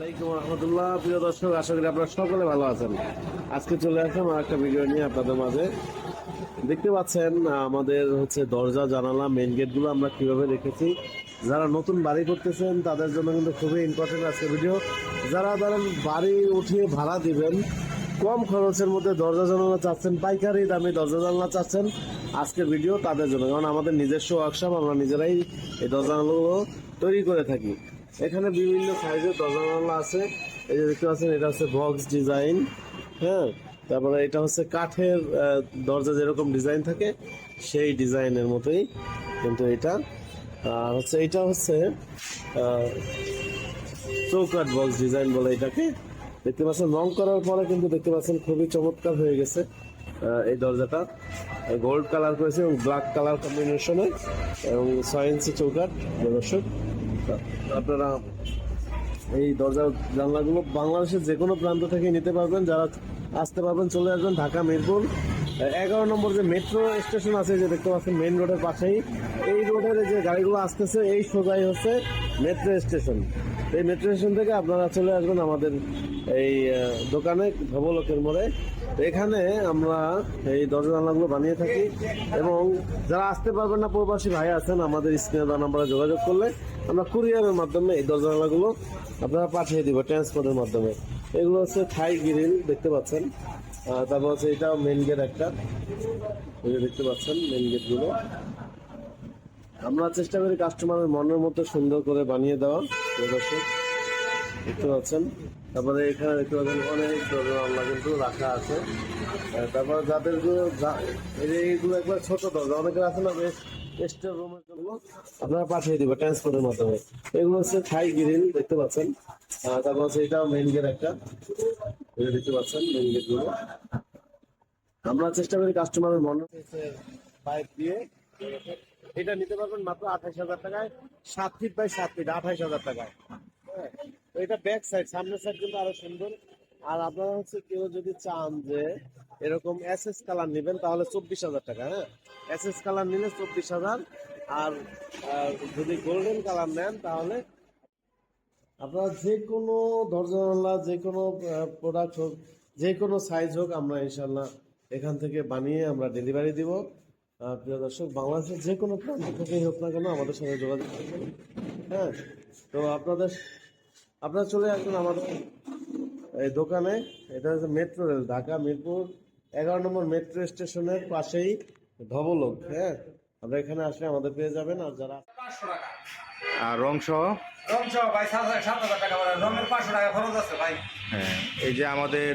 আলাইকুম রহমতুল্লাহ। প্রিয় দর্শক, আশা করি আপনারা সকলে ভালো আছেন। আজকে চলে আসলাম আর একটা ভিডিও নিয়ে আপনাদের মাঝে। দেখতে পাচ্ছেন, আমাদের হচ্ছে দরজা, জানালা মেন গেটগুলো আমরা কীভাবে রেখেছি। যারা নতুন বাড়ি করতেছেন, তাদের জন্য কিন্তু খুবই ইম্পর্টেন্ট আজকে ভিডিও যারা ধরেন বাড়ি উঠিয়ে ভাড়া দিবেন, কম খরচের মধ্যে দরজা, জানালা চাচ্ছেন, পাইকারি দামে দরজা, জানালা চাচ্ছেন আজকের ভিডিও তাদের জন্য। কারণ আমাদের নিজস্ব ওয়ার্কশপ আমরা নিজেরাই এই দরজা, জানালাগুলো তৈরি করে থাকি। এখানে বিভিন্ন সাইজের দরজা জানালা আছে। এই যে দেখতে পাচ্ছেন, এটা হচ্ছে বক্স ডিজাইন হ্যাঁ? তারপরে এটা হচ্ছে কাঠের দরজা যেরকম ডিজাইন থাকে, সেই ডিজাইনের মতোই কিন্তু এটা। আর হচ্ছে এটা হচ্ছে চৌকাট বক্স ডিজাইন বলে এটাকে। দেখতে পাচ্ছেন, রং করার পরে কিন্তু দেখতে পাচ্ছেন খুবই চমৎকার হয়ে গেছে এই দরজাটা। গোল্ড কালার করেছে এবং ব্ল্যাক কালার কম্বিনেশনে এবং ছয় ইঞ্চি চৌকাট দর্শক। আপনারা এই দরজা জানলাগুলো বাংলাদেশের যে কোনো প্রান্ত থেকে নিতে পারবেন। যারা আসতে পারবেন, চলে আসবেন ঢাকা, মিরপুর। এগারো নম্বর যে মেট্রো স্টেশন আছে, যে দেখতে পাচ্ছেন মেইন রোডের পাশেই, এই রোডের যে গাড়িগুলো আসতেছে, এই সোজাই হচ্ছে মেট্রো স্টেশন এই মেট্রো স্টেশন থেকে আপনারা চলে আসবেন আমাদের এই দোকানে ধবলোকের মোড়ে। এখানে আমরা এই দরজা জানলাগুলো বানিয়ে থাকি এবং যারা আসতে পারবেন না, প্রবাসী ভাই আছেন, আমাদের স্ক্রিনে নাম্বারে যোগাযোগ করলে আমরা কুরিয়ারের মাধ্যমে এই দরজা জানলাগুলো আপনারা পাঠিয়ে দিব, ট্রান্সপোর্টের মাধ্যমে। এগুলো হচ্ছে থাই গ্রিল, দেখতে পাচ্ছেন। তারপর হচ্ছে এটা মেন গেট একটা। দেখতে পাচ্ছেন মেন গেটগুলো আমরা চেষ্টা করি কাস্টমারের মনের মতো সুন্দর করে বানিয়ে দেওয়া দর্শক। দেখতে পাচ্ছেন। তারপরে এখানে দেখতে পাচ্ছেন অনেক দরজা জানলা কিন্তু রাখা আছে। তারপরে যাদের এইগুলো একবার ছোট দরজা, অনেকের আছে না বেশ স্টোর রুমের জন্য আপনারা পাঠিয়ে দিব ট্রান্সপোর্টের মাধ্যমে। এগুলো হচ্ছে থাই গ্রিল, দেখতে পাচ্ছেন। তারপর হচ্ছে এটা মেন গেট একটা। দেখতে পাচ্ছেন মেন গেটগুলো। আমরা চেষ্টা করি কাস্টমারের মনে পাইপ দিয়ে। এটা নিতে পারবেন মাত্র আঠাইশ হাজার টাকায়, সাত ফিট বাই সাত ফিট আঠাইশ হাজার টাকায়। এটা ব্যাক সাইড সামনের সাইড কিন্তু আরও সুন্দর। আর আপনারা হচ্ছে কেউ যদি চান যে এরকম এস এস কালার নেবেন, তাহলে চব্বিশ হাজার টাকা হ্যাঁ? এস এস কালার নিলে চব্বিশ হাজার। আর যদি গোল্ডেন কালার নেন, তাহলে আপনারা যে কোনো দরজা যে কোনো প্রোডাক্ট হোক যে কোনো সাইজ হোক, আমরা ইনশাল্লাহ এখান থেকে বানিয়ে আমরা ডেলিভারি দিব। প্রিয় দর্শক, বাংলাদেশের যে কোনো প্রান্ত থেকেই হোক না কেন আমাদের সঙ্গে যোগাযোগ হ্যাঁ? তো আপনাদের আপনারা চলে আসুন আমাদের এই দোকানে। এটা হচ্ছে মেট্রো রেল ঢাকা মিরপুর এগারো নম্বর মেট্রো স্টেশনের পাশেই ধবলোক হ্যাঁ? আমরা এখানে আসলে আমাদের পেয়ে যাবেন আর যারা আর রং সহ? রং সহ ভাই সাত হাজার টাকা রঙের পাঁচশো টাকা খরচ আছে ভাই। হ্যাঁ এই যে আমাদের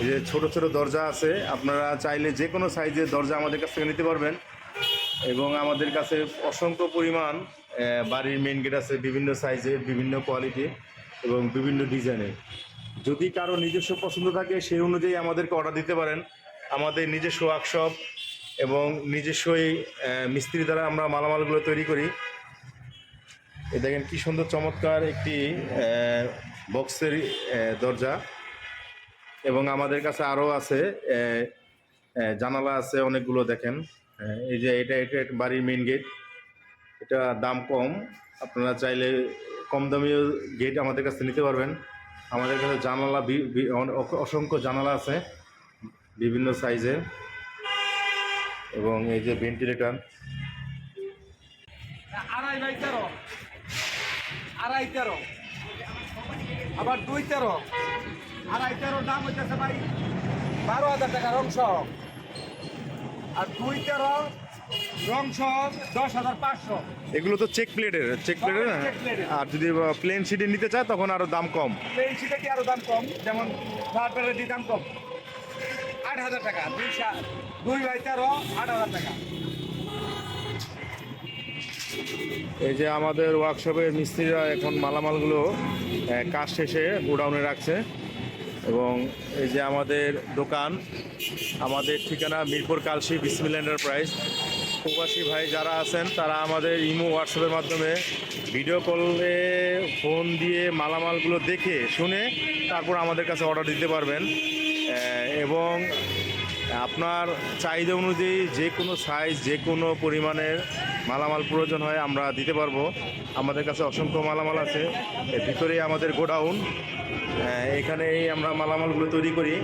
এই যে ছোট ছোট দরজা আছে আপনারা চাইলে যে কোনো সাইজের দরজা আমাদের কাছ থেকে নিতে পারবেন। এবং আমাদের কাছে অসংখ্য পরিমাণ বাড়ির মেন গেট আছে বিভিন্ন সাইজের বিভিন্ন কোয়ালিটি এবং বিভিন্ন ডিজাইনের। যদি কারও নিজস্ব পছন্দ থাকে, সেই অনুযায়ী আমাদেরকে অর্ডার দিতে পারেন। আমাদের নিজস্ব ওয়ার্কশপ এবং নিজস্বই মিস্ত্রি দ্বারা আমরা মালামালগুলো তৈরি করি। এ দেখেন কী সুন্দর চমৎকার একটি বক্সের দরজা। এবং আমাদের কাছে আরও আছে জানালা আছে, অনেকগুলো দেখেন। এই যে এটা এটা বাড়ির মেইন গেট এটা দাম কম। আপনারা চাইলে কম দামিও গেট আমাদের কাছে নিতে পারবেন। আমাদের কাছে জানালা অসংখ্য জানালা আছে, বিভিন্ন সাইজের এবং এই যে ভেন্টিলেটর আড়াই বাই তেরো। আড়াই তেরো। আবার দুই তেরো। আড়াই তেরো দাম হইতেছে ভাই বারো হাজার টাকা রং সহ আর দুই তেরো রং সহ দশ হাজার পাঁচশো। এগুলো তো চেক প্লেটের চেক প্লেটের আর যদি প্লেন সিটে নিতে চায় তখন আরও দাম কম। প্লেন শিটে কি আরও দাম কম? যেমন দাম কম। আট হাজার টাকা দুই সা- দুই বাই তেরো আট হাজার টাকা। এই যে আমাদের ওয়ার্কশপের মিস্ত্রিরা এখন মালামালগুলো আহ, কাজ শেষে গোডাউনে রাখছে। এবং এই যে আমাদের দোকান আমাদের ঠিকানা মিরপুর কালসি বিসমিল এন্টারপ্রাইজ প্রবাসী ভাই যারা আছেন, তারা আমাদের ইমো হোয়াটসঅ্যাপের মাধ্যমে ভিডিও কলে ফোন দিয়ে মালামালগুলো দেখে শুনে তারপর আমাদের কাছে অর্ডার দিতে পারবেন। এবং আপনার চাহিদা অনুযায়ী যে কোনো সাইজ যে কোনো পরিমাণের মালামাল প্রয়োজন হয় আমরা দিতে পারব। আমাদের কাছে অসংখ্য মালামাল আছে। এর ভিতরেই আমাদের গোডাউন। এখানেই আমরা মালামালগুলো তৈরি করি।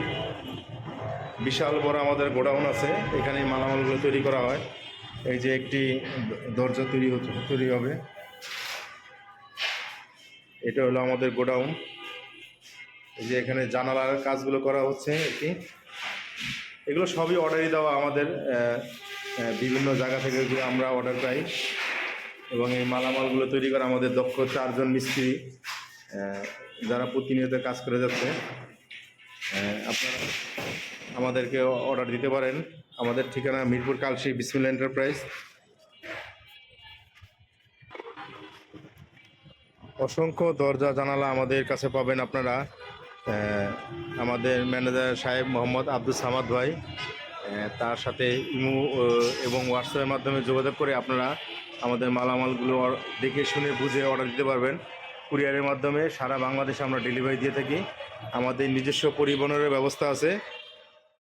বিশাল বড় আমাদের গোডাউন আছে। এখানে এই মালামালগুলো তৈরি করা হয়। এই যে একটি দরজা তৈরি তৈরি হবে। এটা হলো আমাদের গোডাউন। এই যে এখানে জানালার কাজগুলো করা হচ্ছে কি এগুলো সবই অর্ডারই দেওয়া আমাদের বিভিন্ন জায়গা থেকে আমরা অর্ডার পাই। এবং এই মালামালগুলো তৈরি করা আমাদের দক্ষ চারজন মিস্ত্রি যারা প্রতিনিয়ত কাজ করে যাচ্ছে। আপনারা আমাদেরকে অর্ডার দিতে পারেন। আমাদের ঠিকানা মিরপুর কালশি বিসমিল এন্টারপ্রাইজ অসংখ্য দরজা জানালা আমাদের কাছে পাবেন আপনারা। আমাদের ম্যানেজার সাহেব মোহাম্মদ আব্দুল সামাদ ভাই তার সাথে ইমু এবং হোয়াটসঅ্যাপের মাধ্যমে যোগাযোগ করে আপনারা আমাদের মালামালগুলো দেখে শুনে বুঝে অর্ডার দিতে পারবেন। কুরিয়ারের মাধ্যমে সারা বাংলাদেশে আমরা ডেলিভারি দিয়ে থাকি। আমাদের নিজস্ব পরিবহনের ব্যবস্থা আছে।